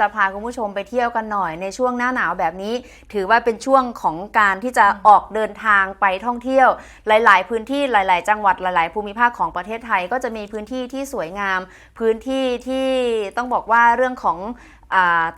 จะพาคุณผู้ชมไปเที่ยวกันหน่อยในช่วงหน้าหนาวแบบนี้ ถือว่าเป็นช่วงของการที่จะออกเดินทางไปท่องเที่ยว หลาย ๆ พื้นที่หลาย ๆ จังหวัดหลาย ๆ ภูมิภาคของประเทศไทย ก็จะมีพื้นที่ที่สวยงาม พื้นที่ที่ต้องบอกว่าเรื่องของ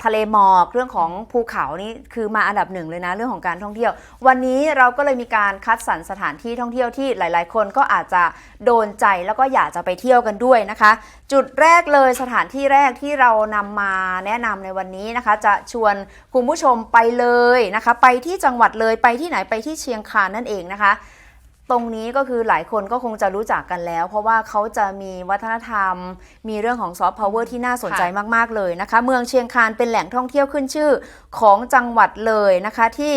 ทะเลหมอกเรื่องของภูเขานี่คือมาอันดับหนึ่งเลยนะเรื่องของการท่องเที่ยว วันนี้เราก็เลยมีการคัดสรรสถานที่ท่องเที่ยวที่หลาย ๆ คนก็อาจจะโดนใจแล้วก็อยากจะไปเที่ยวกันด้วยนะคะ จุดแรกเลยสถานที่แรกที่เรานำมาแนะนำในวันนี้นะคะ จะชวนคุณผู้ชมไปเลยนะคะ ไปที่จังหวัดเลยไปที่ไหนไปที่เชียงคานนั่นเองนะคะ ตรงนี้ก็คือหลายคนก็คงจะรู้จักกันแล้ว เพราะว่าเขาจะมีวัฒนธรรม มีเรื่องของซอฟต์พาวเวอร์ที่น่าสนใจมาก ๆ เลยนะคะ เมืองเชียงคานเป็นแหล่งท่องเที่ยวขึ้นชื่อของจังหวัดเลยนะคะที่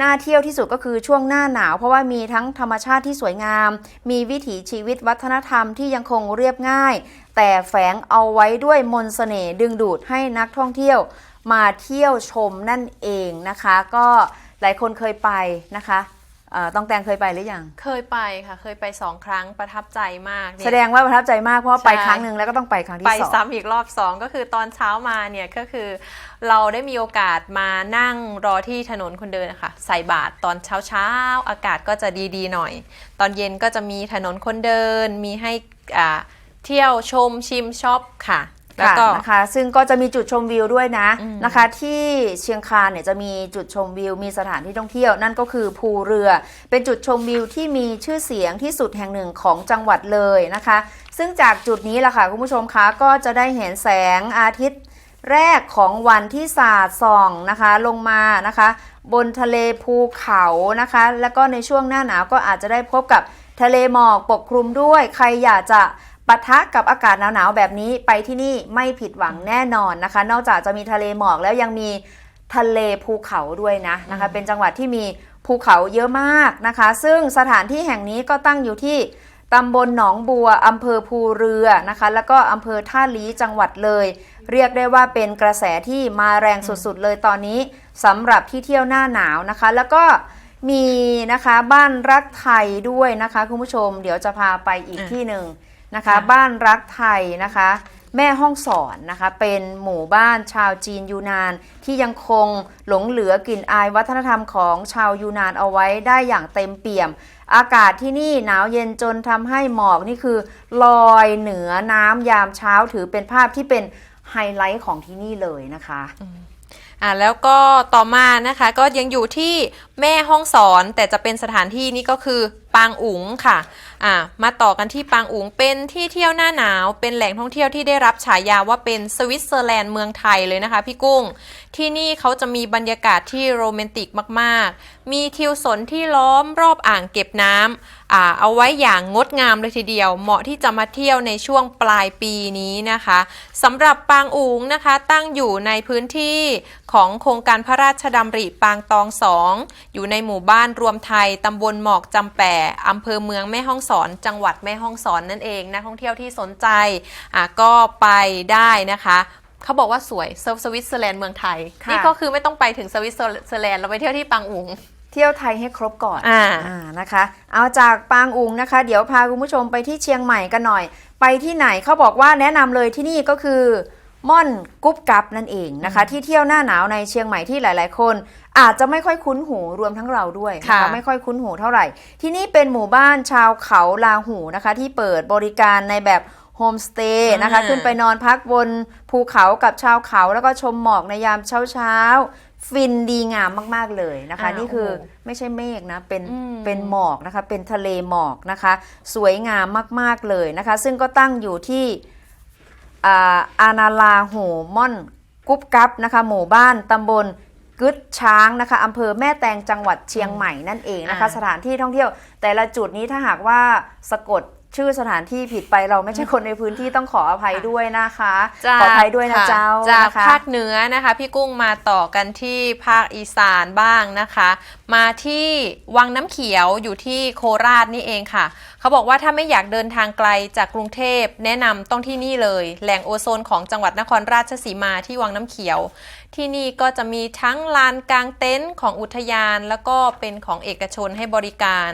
น่าเที่ยวที่สุดก็คือช่วงหน้าหนาว เพราะว่ามีทั้งธรรมชาติที่สวยงาม มีวิถีชีวิตวัฒนธรรมที่ยังคงเรียบง่าย แต่แฝงเอาไว้ด้วยมนต์เสน่ห์ดึงดูดให้นักท่องเที่ยวมาเที่ยวชมนั่นเองนะคะ ก็หลายคนเคยไปนะคะ ต้องแตงเคยไปหรือยัง เคยไปค่ะเคยไปสองครั้งประทับใจมากเนี่ย แสดงว่าประทับใจมากเพราะว่าใช่ไปครั้งหนึ่งแล้วก็ต้องไปครั้งที่ไปสอง ซ้ำอีกรอบสองก็คือตอนเช้ามาเนี่ยก็คือ เราได้มีโอกาสมานั่งรอที่ถนนคนเดินนะคะใส่บาตรตอนเช้าเช้าๆอากาศก็จะดีๆหน่อย ตอนเย็นก็จะมีถนนคนเดินมีให้อ่าเที่ยวชมชิมช็อปค่ะ แล้วค่ะก็นะคะซึ่งก็จะมีจุดชมวิวด้วยนะอืมนะคะ ที่เชียงคานเนี่ยจะมีจุดชมวิว มีสถานที่ท่องเที่ยว นั่นก็คือภูเรือ เป็นจุดชมวิวที่มีชื่อเสียงที่สุดแห่งหนึ่งของจังหวัดเลยนะคะ ซึ่งจากจุดนี้ล่ะค่ะคุณผู้ชมคะก็จะได้เห็นแสงอาทิตย์แรกของวันที่สาดส่องนะคะลงมานะคะ บนทะเลภูเขานะคะ แล้วก็ในช่วงหน้าหนาวก็อาจจะได้พบกับทะเลหมอกปกคลุมด้วย ใครอยากจะ ปะทะกับอากาศหนาวๆแบบนี้ไปที่นี่ไม่ผิดหวังแน่นอนนะคะ นอกจากจะมีทะเลหมอกแล้วยังมีทะเลภูเขาด้วยนะนะคะ เป็นจังหวัดที่มีภูเขาเยอะมากนะคะ ซึ่งสถานที่แห่งนี้ก็ตั้งอยู่ที่ตำบลหนองบัวอำเภอภูเรือนะคะ แล้วก็อำเภอท่าลี้จังหวัดเลย เรียกได้ว่าเป็นกระแสที่มาแรงสุดๆเลยตอนนี้สำหรับที่เที่ยวหน้าหนาวนะคะ แล้วก็มีนะคะบ้านรักไทยด้วยนะคะคุณผู้ชม เดี๋ยวจะพาไปอีกอะที่หนึ่ง นะคะค่ะบ้านรักไทยนะคะ แม่ห้องสอนนะคะ เป็นหมู่บ้านชาวจีนยูนาน ที่ยังคงหลงเหลือกลิ่นอายวัฒนธรรมของชาวยูนานเอาไว้ได้อย่างเต็มเปี่ยม อากาศที่นี่หนาวเย็นจนทำให้หมอกนี่คือ ลอยเหนือน้ำยามเช้าถือเป็นภาพที่เป็นไฮไลท์ของที่นี่เลยนะคะอ่าแล้วก็ต่อมานะคะก็ยังอยู่ที่แม่ห้องสอนแต่จะเป็นสถานที่นี่ก็คือ ปางอุ๋งค่ะอ่ามาต่อกันที่ปางอุ๋งเป็นที่เที่ยวหน้าหนาว เป็นแหล่งท่องเที่ยวที่ได้รับฉายาว่าเป็นสวิตเซอร์แลนด์เมืองไทยเลยนะคะพี่กุ้ง ที่นี่เขาจะมีบรรยากาศที่โรแมนติกมากๆ มีทิวสนที่ล้อมรอบอ่างเก็บน้ำอ่าเอาไว้อย่างงดงามเลยทีเดียว เหมาะที่จะมาเที่ยวในช่วงปลายปีนี้นะคะสำหรับปางอุ๋งนะคะตั้งอยู่ในพื้นที่ของโครงการพระราชดำริปางตองสองอยู่ในหมู่บ้านรวมไทยตำบลหมอกจำแปะอำเภอเมืองแม่ฮ่องสอน จังหวัดแม่ฮ่องสอนนั่นเองนักท่องเที่ยวที่สนใจอะก็ไปได้นะคะเขาบอกว่าสวยเซิร์ฟสวิตเซอร์แลนด์เมืองไทยค่ะนี่ก็คือไม่ต้องไปถึงสวิตเซอร์แลนด์เราไปเที่ยวที่ปางอุ๋งเที่ยวไทยให้ครบก่อนอ่าอ่านะคะ เอาจากปางอุงนะคะ เดี๋ยวพาคุณผู้ชมไปที่เชียงใหม่กันหน่อย ไปที่ไหนเขาบอกว่าแนะนำเลยที่นี่ก็คือ ม่อนกุ๊บกับนั่นเองนะคะ ที่เที่ยวหน้าหนาวในเชียงใหม่ที่หลาย ๆ คน อาจจะไม่ค่อยคุ้นหูรวมทั้งเราด้วยนะค่ะคะไม่ค่อยคุ้นหูเท่าไหร่ ที่นี่เป็นหมู่บ้านชาวเขาลาหูนะคะ ที่เปิดบริการในแบบโฮมสเตย์นะคะอ่าขึ้นไปนอนพักบนภูเขากับชาวเขาแล้วก็ชมหมอกในยามเช้าๆ ฟินดีงามมาก ๆ เลยนะคะ นี่คือไม่ใช่เมฆนะเป็นอืมเป็นหมอกนะคะ เป็นทะเลหมอกนะคะ สวยงามมาก ๆ เลยนะคะ ซึ่งก็ตั้งอยู่ที่อ่า อานาลาโหม่อนกุ๊บกับนะคะหมู่บ้านตำบลกึดช้างนะคะอำเภอแม่แตงจังหวัดเชียงใหม่นั่นเองนะคะอ่าสถานที่ท่องเที่ยว แต่ละจุดนี้ถ้าหากว่าสะกด ชื่อสถานที่ผิดไปเราไม่ใช่คนในพื้นที่ต้องขออภัยด้วยนะคะ ขออภัยด้วยนะค่เจ้าจากนะคะภาคเหนือนะคะ พี่กุ้งมาต่อกันที่ภาคอีสานบ้างนะคะ มาที่วังน้ำเขียวอยู่ที่โคราชนี่เองค่ะ เขาบอกว่าถ้าไม่อยากเดินทางไกลจากกรุงเทพแนะนำต้องที่นี่เลย แหล่งโอโซนของจังหวัดนครราชสีมาที่วังน้ำเขียว ที่นี่ก็จะมีทั้งลานกลางเต็นท์ของอุทยาน แล้วก็เป็นของเอกชนให้บริการ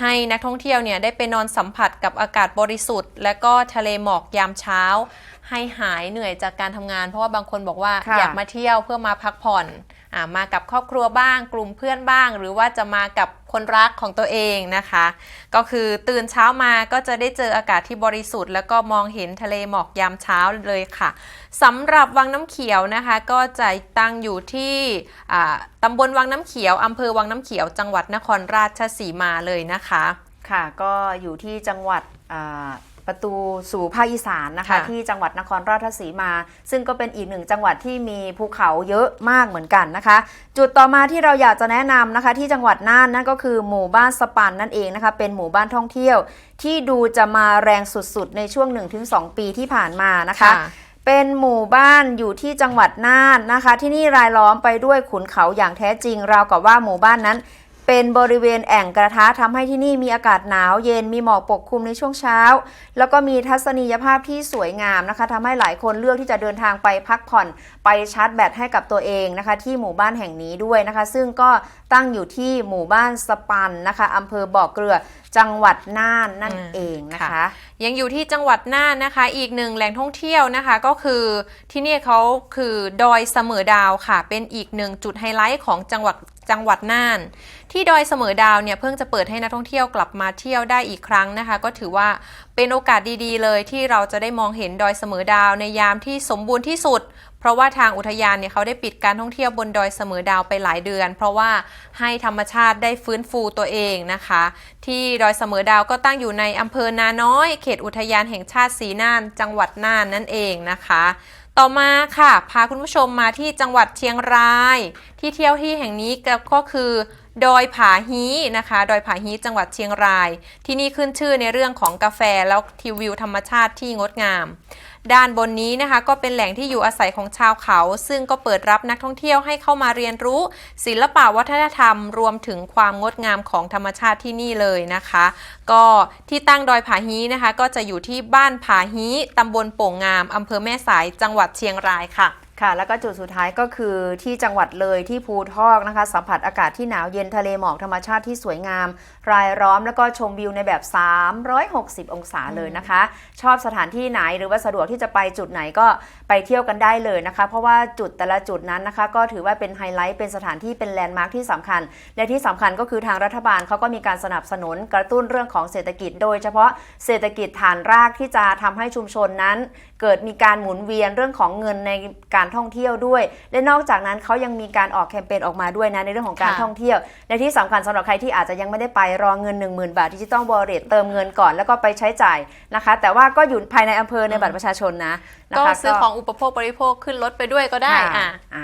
ให้นักท่องเที่ยวเนี่ยได้ไปนอนสัมผัสกับอากาศบริสุทธิ์ และก็ทะเลหมอกยามเช้า ให้หายเหนื่อยจากการทำงาน เพราะว่าบางคนบอกว่าค่ะอยากมาเที่ยวเพื่อมาพักผ่อนอ่ามากับครอบครัวบ้าง กลุ่มเพื่อนบ้าง หรือว่าจะมากับคนรักของตัวเองนะคะ ก็คือตื่นเช้ามาก็จะได้เจออากาศที่บริสุทธิ์ แล้วก็มองเห็นทะเลหมอกยามเช้าเลยค่ะสำหรับวังน้ำเขียวนะคะ ก็จะตั้งอยู่ที่อ่าตำบลวังน้ำเขียวอำเภอวังน้ำเขียวจังหวัดนครราชสีมาเลยนะคะ ค่ะก็อยู่ที่จังหวัดอ่า ประตูสู่ภาคอีสานนะคะค่ะที่จังหวัดนครราชสีมา ซึ่งก็เป็นอีกหนึ่งจังหวัดที่มีภูเขาเยอะมากเหมือนกันนะคะ จุดต่อมาที่เราอยากจะแนะนำนะคะ ที่จังหวัดน่านนั่นก็คือหมู่บ้านสปันนั่นเองนะคะ เป็นหมู่บ้านท่องเที่ยว ที่ดูจะมาแรงสุดๆ ในช่วง 1-2 ปีที่ผ่านมานะคะเป็นหมู่บ้านอยู่ที่จังหวัดน่านนะคะ ที่นี่รายล้อมไปด้วยขุนเขาอย่างแท้จริง ราวกับว่าหมู่บ้านนั้น เป็นบริเวณแอ่งกระทะทำให้ที่นี่มีอากาศหนาวเย็นมีหมอกปกคลุมในช่วงเช้า แล้วก็มีทัศนียภาพที่สวยงามนะคะทำให้หลายคนเลือกที่จะเดินทางไปพักผ่อนไปชาร์จแบตให้กับตัวเองนะคะ ที่หมู่บ้านแห่งนี้ด้วยนะคะ ซึ่งก็ตั้งอยู่ที่หมู่บ้านสปันนะคะอำเภอบ่อเกลือจังหวัดน่านนั่นเองนะคะคะยังอยู่ที่จังหวัดน่านนะคะ อีกหนึ่งแหล่งท่องเที่ยวนะคะก็คือที่นี่เขาคือดอยเสมอดาวค่ะ เป็นอีกหนึ่งจุดไฮไลท์ของจังหวัด จังหวัดน่าน ที่ดอยเสมอดาวเนี่ยเพิ่งจะเปิดให้นักท่องเที่ยวกลับมาเที่ยวได้อีกครั้งนะคะ ก็ถือว่าเป็นโอกาสดีๆ เลยที่เราจะได้มองเห็นดอยเสมอดาวในยามที่สมบูรณ์ที่สุด เพราะว่าทางอุทยานเนี่ยเขาได้ปิดการท่องเที่ยวบนดอยเสมอดาวไปหลายเดือน เพราะว่าให้ธรรมชาติได้ฟื้นฟูตัวเองนะคะ ที่ดอยเสมอดาวก็ตั้งอยู่ในอำเภอนาน้อย เขตอุทยานแห่งชาติสีน่าน จังหวัดน่านนั่นเองนะคะ ต่อมาค่ะ พาคุณผู้ชมมาที่จังหวัดเชียงราย ที่เที่ยวที่แห่งนี้ก็คือดอยผาฮีนะคะ ดอยผาฮีจังหวัดเชียงราย ที่นี่ขึ้นชื่อในเรื่องของกาแฟแล้วทิววิวธรรมชาติที่งดงาม ด้านบนนี้นะคะก็เป็นแหล่งที่อยู่อาศัยของชาวเขา ซึ่งก็เปิดรับนักท่องเที่ยวให้เข้ามาเรียนรู้ ศิลปะวัฒนธรรม รวมถึงความงดงามของธรรมชาติที่นี่เลยนะคะ ก็ที่ตั้งดอยผาฮีนะคะ ก็จะอยู่ที่บ้านผาฮีตำบลโป่งงามอำเภอแม่สายจังหวัดเชียงรายค่ะ ค่ะ แล้วก็จุดสุดท้ายก็คือที่จังหวัดเลยที่ภูทอกนะคะ สัมผัสอากาศที่หนาวเย็นทะเลหมอกธรรมชาติที่สวยงาม รายล้อมแล้วก็ชมวิวในแบบ 360 องศาเลยนะคะ ชอบสถานที่ไหนหรือว่าสะดวกที่จะไปจุดไหนก็ไปเที่ยวกันได้เลยนะคะ เพราะว่าจุดแต่ละจุดนั้นนะคะ ก็ถือว่าเป็นไฮไลท์เป็นสถานที่เป็นแลนด์มาร์คที่สำคัญ และที่สำคัญก็คือทางรัฐบาลเขาก็มีการสนับสนุนกระตุ้นเรื่องของเศรษฐกิจ โดยเฉพาะเศรษฐกิจฐานรากที่จะทำให้ชุมชนนั้น เกิดมีการหมุนเวียนเรื่องของเงินในการท่องเที่ยวด้วย และนอกจากนั้นเขายังมีการออกแคมเปญออกมาด้วยนะในเรื่องของการค่ะ ท่องเที่ยว และที่สำคัญสำหรับใครที่อาจจะยังไม่ได้ไปรอเงิน 1 0,000 บาทดิจิตอลวอลเล็ตเติมเงินก่อนแล้วก็ไปใช้จ่ายนะคะ แต่ว่าก็อยู่ภายในอำเภอในบัตรประชาชนนะนะก็คะซื้อของอุปโภคบริโภคขึ้นรถไปด้วยก็ได้ค่ะอะ อะ